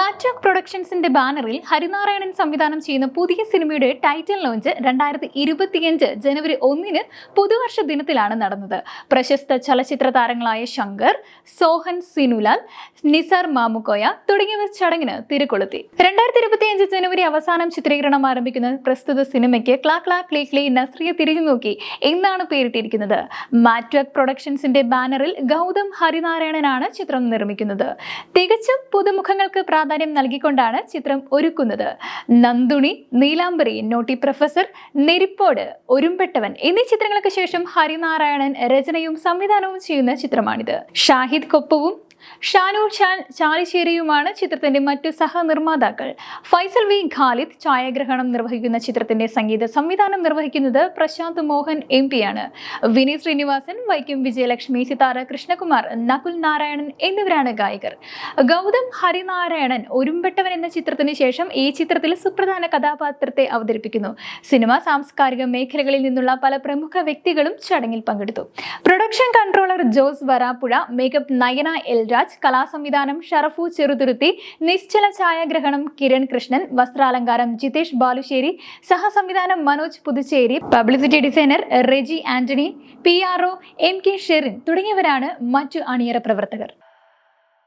മാറ്റോക് പ്രൊഡക്ഷൻസിന്റെ ബാനറിൽ ഹരിനാരായണൻ സംവിധാനം ചെയ്യുന്ന പുതിയ സിനിമയുടെ ടൈറ്റിൽ ലോഞ്ച് രണ്ടായിരത്തി ഇരുപത്തിയഞ്ച് ജനുവരി ഒന്നിന് പുതുവർഷ ദിനത്തിലാണ് നടന്നത്. പ്രശസ്ത ചലച്ചിത്ര താരങ്ങളായ ശങ്കർ സോഹൻ സിനുലാൽ നിസാർ മാമുക്കോയ തുടങ്ങിയവർ ചടങ്ങിന് തിരക്കൊളുത്തി. രണ്ടായിരത്തി ഇരുപത്തിയഞ്ച് ജനുവരി അവസാനം ചിത്രീകരണം ആരംഭിക്കുന്ന പ്രസ്തുത സിനിമയ്ക്ക് ക്ലാ ക്ലാ ക്ലീ ക്ലീ നസ്രിയ തിരിഞ്ഞു നോക്കി എന്നാണ് പേരിട്ടിരിക്കുന്നത്. മാറ്റ്വക് പ്രൊഡക്ഷൻസിന്റെ ബാനറിൽ ഗൗതം ഹരിനാരായണനാണ് ചിത്രം നിർമ്മിക്കുന്നത്. തികച്ചും പുതുമുഖങ്ങൾക്ക് പ്രാധാന്യം നൽകിക്കൊണ്ടാണ് ചിത്രം ഒരുക്കുന്നത്. നന്ദുണി നീലാംബരി നോട്ടി പ്രൊഫസർ നെരിപ്പോട് ഒരുമ്പെട്ടവൻ എന്നീ ചിത്രങ്ങൾക്ക് ശേഷം ഹരിനാരായണൻ രചനയും സംവിധാനവും ചെയ്യുന്ന ചിത്രമാണിത്. ഷാഹിദ് കൊപ്പവും ഷാനൂർ ഷാൻ ചാലിശ്ശേരിയുമാണ് ചിത്രത്തിന്റെ മറ്റു സഹനിർമ്മാതാക്കൾ. ഫൈസൽ വി. ഖാലിദ് ഛായാഗ്രഹണം നിർവഹിക്കുന്ന ചിത്രത്തിന്റെ സംഗീത സംവിധാനം നിർവഹിക്കുന്നത് പ്രശാന്ത് മോഹൻ എം. ആണ്. വിനീത് ശ്രീനിവാസൻ വൈക്കം വിജയലക്ഷ്മി സിതാര കൃഷ്ണകുമാർ നകുൽ നാരായണൻ എന്നിവരാണ് ഗായകർ. ഗൗതം ഹരിനാരായണൻ ഒരുമ്പെട്ടവൻ എന്ന ചിത്രത്തിന് ശേഷം ഈ ചിത്രത്തിൽ സുപ്രധാന കഥാപാത്രത്തെ അവതരിപ്പിക്കുന്നു. സിനിമ സാംസ്കാരിക മേഖലകളിൽ നിന്നുള്ള പല പ്രമുഖ വ്യക്തികളും ചടങ്ങിൽ പങ്കെടുത്തു. Production controller Jose Varappuzha makeup Nayana Elraj കലാസംവിധാനം Sharafu Cheruthuruthy നിശ്ചല ഛായാഗ്രഹണം കിരൺ കൃഷ്ണൻ വസ്ത്രാലങ്കാരം Jithesh Balussery സഹസംവിധാനം Manoj Puducherry publicity designer Reji Antony P R M K Sherin തുടങ്ങിയവരാണ് മറ്റു അണിയറ പ്രവർത്തകർ.